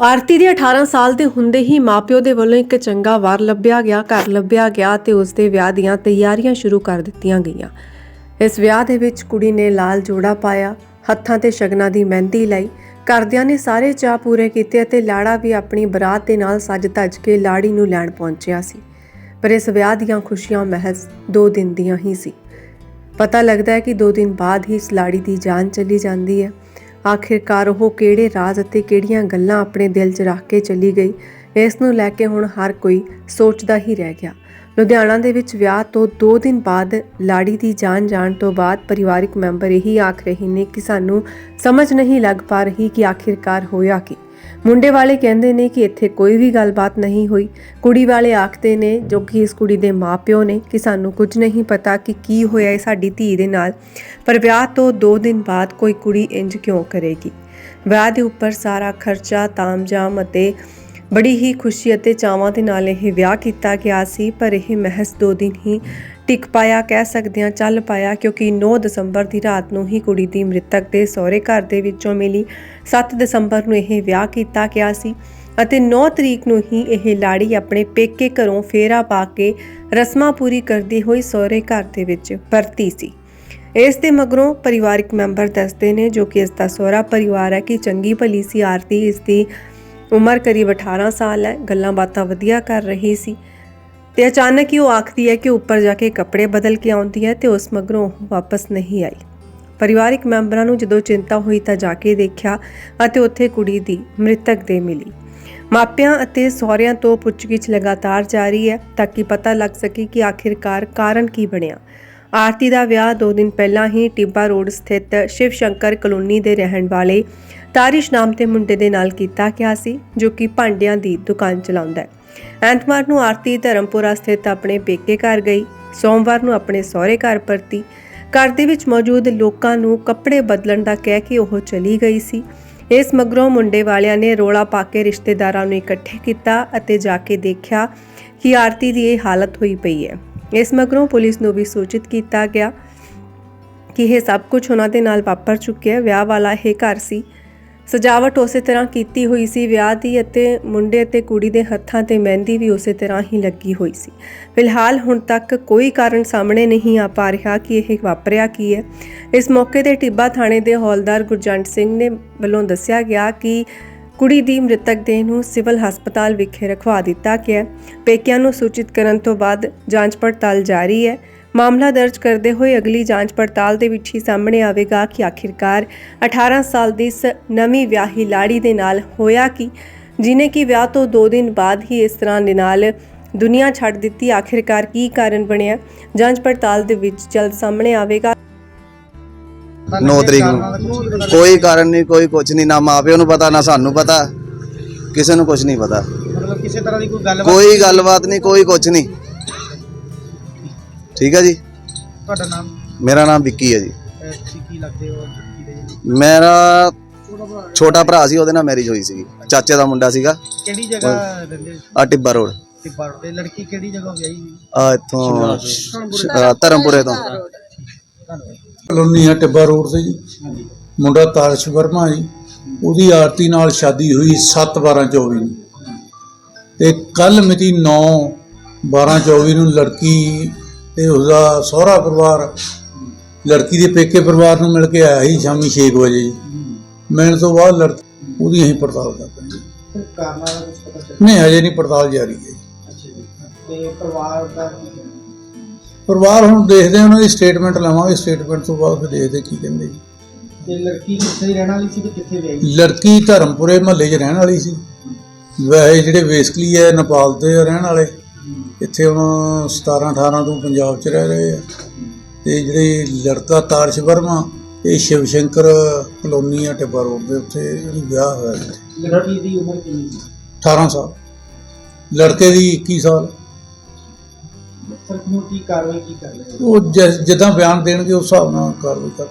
ਆਰਤੀ ਦੇ 18 ਸਾਲ ਦੇ ਹੁੰਦੇ ਹੀ ਮਾਪਿਓ ਦੇ ਵੱਲੋਂ ਇੱਕ ਚੰਗਾ ਵਾਰ ਲੱਭਿਆ ਗਿਆ, ਘਰ ਲੱਭਿਆ ਗਿਆ ਤੇ ਉਸ ਦੇ ਵਿਆਹ ਦੀਆਂ ਤਿਆਰੀਆਂ ਸ਼ੁਰੂ ਕਰ ਦਿੱਤੀਆਂ ਗਈਆਂ। ਇਸ ਵਿਆਹ ਦੇ ਵਿੱਚ ਕੁੜੀ ਨੇ ਲਾਲ ਜੋੜਾ ਪਾਇਆ, ਹੱਥਾਂ ਤੇ ਸ਼ਗਨਾਂ ਦੀ ਮਹਿੰਦੀ ਲਾਈ, ਘਰਦਿਆਂ ਨੇ ਸਾਰੇ ਚਾਅ ਪੂਰੇ ਕੀਤੇ ਅਤੇ ਲਾੜਾ ਵੀ ਆਪਣੀ ਬਰਾਤ ਦੇ ਨਾਲ ਸੱਜ ਧੱਜ ਕੇ ਲਾੜੀ ਨੂੰ ਲੈਣ ਪਹੁੰਚਿਆ ਸੀ। ਪਰ ਇਸ ਵਿਆਹ ਦੀਆਂ ਖੁਸ਼ੀਆਂ ਮਹਿਜ਼ 2 ਦਿਨ ਦੀਆਂ ਹੀ ਸੀ। ਪਤਾ ਲੱਗਦਾ ਹੈ ਕਿ 2 ਦਿਨ ਬਾਅਦ ਹੀ ਇਸ ਲਾੜੀ ਦੀ ਜਾਨ ਚਲੀ ਜਾਂਦੀ ਹੈ। ਆਖਿਰਕਾਰ ਉਹ ਕਿਹੜੇ ਰਾਜ਼ ਅਤੇ ਕਿਹੜੀਆਂ ਗੱਲਾਂ ਆਪਣੇ ਦਿਲ 'ਚ ਰੱਖ ਕੇ ਚਲੀ ਗਈ, ਇਸ ਨੂੰ ਲੈ ਕੇ ਹੁਣ ਹਰ ਕੋਈ ਸੋਚਦਾ ਹੀ ਰਹਿ ਗਿਆ। ਲੁਧਿਆਣਾ ਦੇ ਵਿੱਚ ਵਿਆਹ ਤੋਂ 2 ਦਿਨ ਬਾਅਦ ਲਾੜੀ ਦੀ ਜਾਨ ਜਾਣ ਤੋਂ ਬਾਅਦ ਪਰਿਵਾਰਿਕ ਮੈਂਬਰ ਇਹੀ ਆਖ ਰਹੇ ਨੇ ਕਿ ਸਾਨੂੰ ਸਮਝ ਨਹੀਂ ਲੱਗ ਪਾ ਰਹੀ ਕਿ ਆਖਿਰਕਾਰ ਹੋਇਆ ਕੀ। ਮੁੰਡੇ ਵਾਲੇ ਕਹਿੰਦੇ ਨੇ ਕਿ ਇੱਥੇ ਕੋਈ ਵੀ ਗੱਲਬਾਤ ਨਹੀਂ ਹੋਈ। ਕੁੜੀ ਵਾਲੇ ਆਖਦੇ ਨੇ, ਜੋ ਕਿ ਇਸ ਕੁੜੀ ਦੇ ਮਾਪਿਓ ਨੇ, ਕਿ ਸਾਨੂੰ ਕੁਝ ਨਹੀਂ ਪਤਾ ਕਿ ਕੀ ਹੋਇਆ ਹੈ ਸਾਡੀ ਧੀ ਦੇ ਨਾਲ। ਪਰ ਵਿਆਹ ਤੋਂ 2 ਦਿਨ ਬਾਅਦ ਕੋਈ ਕੁੜੀ ਇੰਜ ਕਿਉਂ ਕਰੇਗੀ? ਵਿਆਹ ਦੇ ਉੱਪਰ ਸਾਰਾ ਖਰਚਾ, ਤਾਮਝਾਮ ਅਤੇ ਬੜੀ ਹੀ ਖੁਸ਼ੀ ਅਤੇ ਚਾਵਾਂ ਦੇ ਨਾਲ ਇਹ ਵਿਆਹ ਕੀਤਾ ਗਿਆ ਸੀ, ਪਰ ਇਹ ਮਹਿਜ਼ 2 ਦਿਨ ਹੀ ਟਿਕ ਪਾਇਆ, ਕਹਿ ਸਕਦੇ ਹਾਂ ਚੱਲ ਪਾਇਆ, ਕਿਉਂਕਿ 9 ਦਸੰਬਰ ਦੀ ਰਾਤ ਨੂੰ ਹੀ ਕੁੜੀ ਦੀ ਮ੍ਰਿਤਕ ਦੇ ਸਹੁਰੇ ਘਰ ਦੇ ਵਿੱਚੋਂ ਮਿਲੀ। 7 ਦਸੰਬਰ ਨੂੰ ਇਹ ਵਿਆਹ ਕੀਤਾ ਗਿਆ ਸੀ ਅਤੇ 9 ਤਰੀਕ ਨੂੰ ਹੀ ਇਹ ਲਾੜੀ ਆਪਣੇ ਪੇਕੇ ਘਰੋਂ ਫੇਰਾ ਪਾ ਕੇ ਰਸਮਾਂ ਪੂਰੀ ਕਰਦੀ ਹੋਈ ਸਹੁਰੇ ਘਰ ਦੇ ਵਿੱਚ ਪਰਤੀ ਸੀ। ਇਸ ਦੇ ਮਗਰੋਂ ਪਰਿਵਾਰਕ ਮੈਂਬਰ ਦੱਸਦੇ ਨੇ ਜੋ ਕਿ ਇਸ ਦਾ ਸਹੁਰਾ ਪਰਿਵਾਰ ਹੈ ਕਿ ਚੰਗੀ ਭਲੀ ਸੀ, ਆਰਤੀ ਇਸ ਦੀ ਉਮਰ ਕਰੀਬ 18 ਸਾਲ ਹੈ, ਗੱਲਾਂ ਬਾਤਾਂ ਵਧੀਆ ਕਰ ਰਹੀ ਸੀ। ਤੇ ਅਚਾਨਕ ਹੀ ਉਹ ਆਖਦੀ ਹੈ ਕਿ ਉੱਪਰ ਜਾ ਕੇ ਕੱਪੜੇ ਬਦਲ ਕੇ ਆਉਂਦੀ ਹੈ ਤੇ ਉਸ ਮਗਰੋਂ ਉਹ ਵਾਪਸ ਨਹੀਂ ਆਈ। ਪਰਿਵਾਰਿਕ ਮੈਂਬਰਾਂ ਨੂੰ ਜਦੋਂ ਚਿੰਤਾ ਹੋਈ ਤਾਂ ਜਾ ਕੇ ਦੇਖਿਆ ਅਤੇ ਉੱਥੇ ਕੁੜੀ ਦੀ ਮ੍ਰਿਤਕ ਦੇ ਮਿਲੀ। ਮਾਪਿਆਂ ਅਤੇ ਸਹੁਰਿਆਂ ਤੋਂ ਪੁੱਛਗਿੱਛ ਲਗਾਤਾਰ ਜਾਰੀ ਹੈ ਤਾਂ ਕਿ ਪਤਾ ਲੱਗ ਸਕੇ ਕਿ ਆਖਿਰਕਾਰ ਕਾਰਨ ਕੀ ਬਣਿਆ। ਆਰਤੀ ਦਾ ਵਿਆਹ 2 ਦਿਨ ਪਹਿਲਾਂ ਹੀ ਟਿੱਬਾ ਰੋਡ ਸਥਿਤ ਸ਼ਿਵ ਸ਼ੰਕਰ ਕਲੋਨੀ ਦੇ ਰਹਿਣ ਵਾਲੇ ਤਾਰਿਸ਼ ਨਾਮ 'ਤੇ ਮੁੰਡੇ ਦੇ ਨਾਲ ਕੀਤਾ ਗਿਆ ਸੀ, ਜੋ ਕਿ ਭਾਂਡਿਆਂ ਦੀ ਦੁਕਾਨ ਚਲਾਉਂਦਾ ਹੈ। ਐਤਵਾਰ ਨੂੰ ਆਰਤੀ ਧਰਮਪੁਰਾ ਸਥਿਤ ਆਪਣੇ ਪੇਕੇ ਘਰ ਗਈ। ਸੋਮਵਾਰ ਨੂੰ ਆਪਣੇ ਸਹੁਰੇ ਘਰ ਪਰਤੀ। ਘਰ ਦੇ ਵਿੱਚ ਮੌਜੂਦ ਲੋਕਾਂ ਨੂੰ ਕੱਪੜੇ ਬਦਲਣ ਦਾ ਕਹਿ ਕੇ ਉਹ ਚਲੀ ਗਈ ਸੀ। ਇਸ ਮਗਰੋਂ ਮੁੰਡੇ ਵਾਲਿਆਂ ਨੇ ਰੋਲਾ ਪਾ ਕੇ ਰਿਸ਼ਤੇਦਾਰਾਂ ਨੂੰ ਇਕੱਠੇ ਕੀਤਾ ਅਤੇ ਜਾ ਕੇ ਦੇਖਿਆ ਕਿ ਆਰਤੀ ਦੀ ਇਹ ਹਾਲਤ ਹੋਈ ਪਈ ਹੈ। ਇਸ ਮਗਰੋਂ ਪੁਲਿਸ ਨੂੰ ਵੀ ਸੂਚਿਤ ਕੀਤਾ ਗਿਆ ਕਿ ਇਹ ਸਭ ਕੁਝ ਉਹਨਾਂ ਦੇ ਨਾਲ ਵਾਪਰ ਚੁੱਕਿਆ ਵਿਆਹ ਵਾਲਾ ਇਹ ਘਰ ਸੀ। ਸਜਾਵਟ ਉਸੇ ਤਰ੍ਹਾਂ ਕੀਤੀ ਹੋਈ ਸੀ। ਵਿਆਹ ਦੀ ਅਤੇ ਮੁੰਡੇ ਅਤੇ ਕੁੜੀ ਦੇ ਹੱਥਾਂ ਤੇ ਮਹਿੰਦੀ ਵੀ ਉਸੇ ਤਰ੍ਹਾਂ ਹੀ ਲੱਗੀ ਹੋਈ ਸੀ। ਫਿਲਹਾਲ ਹੁਣ ਤੱਕ ਕੋਈ ਕਾਰਨ ਸਾਹਮਣੇ ਨਹੀਂ ਆ ਪਾ ਰਿਹਾ ਕਿ ਇਹ ਵਾਪਰਿਆ ਕੀ ਹੈ। ਇਸ ਮੌਕੇ ਤੇ ਟਿੱਬਾ ਥਾਣੇ ਦੇ ਹੌਲਦਾਰ ਗੁਰਜੰਟ ਸਿੰਘ ਨੇ ਵੱਲੋਂ ਦੱਸਿਆ ਗਿਆ ਕਿ ਕੁੜੀ ਦੀ ਮ੍ਰਿਤਕ ਦੇਹ ਨੂੰ ਸਿਵਲ ਹਸਪਤਾਲ ਵਿਖੇ ਰਖਵਾ ਦਿੱਤਾ ਗਿਆ ਪੇਕਿਆਂ ਨੂੰ ਸੂਚਿਤ ਕਰਨ ਤੋਂ ਬਾਅਦ ਜਾਂਚ ਪੜਤਾਲ ਜਾਰੀ ਹੈ। ਮਾਮਲਾ ਦਰਜ ਕਰਦੇ ਹੋਏ ਅਗਲੀ ਜਾਂਚ ਪੜਤਾਲ ਦੇ ਵਿੱਚ ਹੀ ਸਾਹਮਣੇ ਆਵੇਗਾ ਕਿ ਆਖਿਰਕਾਰ 18 ਸਾਲ ਦੀ ਇਸ ਨਵੀਂ ਵਿਆਹੀ ਲਾੜੀ ਦੇ ਨਾਲ ਹੋਇਆ ਕਿ, ਜਿਨੇ ਕਿ ਵਿਆਹ ਤੋਂ 2 ਦਿਨ ਬਾਅਦ ਹੀ ਇਸ ਤਰ੍ਹਾਂ ਦੇ ਨਾਲ ਦੁਨੀਆ ਛੱਡ ਦਿੱਤੀ। ਆਖਿਰਕਾਰ ਕੀ ਕਾਰਨ ਬਣਿਆ? ਜਾਂਚ ਪੜਤਾਲ ਦੇ ਵਿੱਚ ਜਲਦ ਸਾਹਮਣੇ ਆਵੇਗਾ। 9 ਤਰੀਕ ਨੂੰ। ਕੋਈ ਕਾਰਨ ਨਹੀਂ ਕੋਈ ਕੁਝ ਨਹੀਂ ਨਾ ਮਾਪਿਓ ਨੂੰ ਪਤਾ ਨਾ ਸਾਨੂੰ ਪਤਾ। ਕਿਸੇ ਨੂੰ ਕੁਝ ਨਹੀਂ ਪਤਾ। ਮਤਲਬ ਕਿਸੇ ਤਰ੍ਹਾਂ ਦੀ ਕੋਈ ਗੱਲ ਕੋਈ ਗੱਲਬਾਤ ਨਹੀਂ ਕੋਈ ਕੁਝ ਨਹੀਂ। ਠੀਕ ਹੈ ਜੀ? ਤੁਹਾਡਾ ਨਾਮ? ਮੇਰਾ ਨਾਮ ਵਿੱਕੀ ਹੈ ਜੀ। ਤੁਸੀਂ ਕੀ ਲੱਗਦੇ ਹੋ? ਕੀ ਦੇ ਜੀ? ਮੇਰਾ ਛੋਟਾ ਭਰਾ। ਸੀ ਉਹਦੇ ਨਾਲ ਮੈਰਿਜ ਹੋਈ ਸੀ ਚਾਚੇ ਦਾ ਮੁੰਡਾ ਸੀਗਾ। ਕਿਹੜੀ ਜਗ੍ਹਾ ਰਹਿੰਦੇ ਆ ਟਿੱਬਾ ਰੋਡ। ਟਿੱਬਾ ਤੇ। ਲੜਕੀ ਕਿਹੜੀ ਜਗ੍ਹਾ ਵਿਆਹੀ ਹੋਈ? ਆ ਇੱਥੋਂ ਧਰਮਪੁਰੇ ਤੋਂ। ਧੰਨਵਾਦ। ਕਲੋਨੀ ਆ ਟਿੱਬਾ ਰੋਡ ਤੇ ਜੀ। ਹਾਂਜੀ। ਮੁੰਡਾ ਤਾਰਸ਼ ਵਰਮਾ ਜੀ। ਉਹਦੀ ਆਰਤੀ ਨਾਲ ਸ਼ਾਦੀ ਹੋਈ 7 12 24 ਨੂੰ। ਤੇ ਕੱਲ ਮਿਤੀ 9 12 24 ਨੂੰ ਲੜਕੀ ਤੇ ਉਹਦਾ ਸਹੁਰਾ ਪਰਿਵਾਰ ਲੜਕੀ ਦੇ ਪੇਕੇ ਪਰਿਵਾਰ ਨੂੰ ਮਿਲ ਕੇ ਆਇਆ ਸੀ ਸ਼ਾਮੀ 6 ਵਜੇ ਜੀ। ਮਿਲਣ ਤੋਂ ਬਾਅਦ ਲੜਕੀ ਉਹਦੀ ਅਸੀਂ ਪੜਤਾਲ ਕਰ ਰਹੇ ਹਾਂ ਤੇ ਕਾਰਨਾਂ ਦਾ ਕੁਝ ਪਤਾ ਚੱਲਿਆ? ਨਹੀਂ ਹਜੇ ਨਹੀਂ ਪੜਤਾਲ ਜਾਰੀ ਹੈ ਜੀ। ਅੱਛਾ ਜੀ। ਤੇ ਪਰਿਵਾਰ ਦਾ ਪਰਿਵਾਰ ਹੁਣ ਦੇਖਦੇ ਹਾਂ ਉਹਨਾਂ ਦੀ ਸਟੇਟਮੈਂਟ ਲਵਾਂਗੇ ਸਟੇਟਮੈਂਟ ਤੋਂ ਬਾਅਦ ਫਿਰ ਦੇਖਦੇ ਕੀ ਕਹਿੰਦੇ ਜੀ। ਤੇ ਲੜਕੀ ਕਿੱਥੇ ਦੀ ਰਹਿਣ ਵਾਲੀ ਸੀ ਤੇ ਕਿੱਥੇ ਵਿਆਹੀ ਲੜਕੀ ਧਰਮਪੁਰੇ ਮਹੱਲੇ 'ਚ ਰਹਿਣ ਵਾਲੀ ਸੀ। ਵੈਸੇ ਜਿਹੜੇ ਵੇਸਕਲੀ ਹੈ ਨੇਪਾਲ ਦੇ ਰਹਿਣ ਵਾਲੇ ਇੱਥੇ ਹੁਣ 17 18 ਤੋਂ ਪੰਜਾਬ 'ਚ ਰਹਿ ਰਹੇ ਆ। ਤੇ ਜਿਹੜੇ ਲੜਕਾ ਤਾਰਸ਼ ਵਰਮਾ ਇਹ ਸ਼ਿਵ ਸ਼ੰਕਰ ਕਲੋਨੀ ਆ ਟਿੱਬਾ ਰੋਡ ਦੇ ਉੱਤੇ ਇਹਦੀ ਵਿਆਹ ਹੋਇਆ ਇੱਥੇ। ਲੜਕੀ ਦੀ ਉਮਰ ਕਿੰਨੀ ਸੀ? 18 ਸਾਲ। ਲੜਕੇ ਦੀ 21 ਸਾਲ। ਸਰ ਨੂੰ ਕੀ ਕਾਰਵਾਈ ਕੀ ਕਰ ਰਹੇ ਹੋ? ਉਹ ਜਿ- ਜਿੱਦਾਂ ਬਿਆਨ ਦੇਣਗੇ, ਉਸ ਹਿਸਾਬ ਨਾਲ ਕਾਰਵਾਈ ਕਰ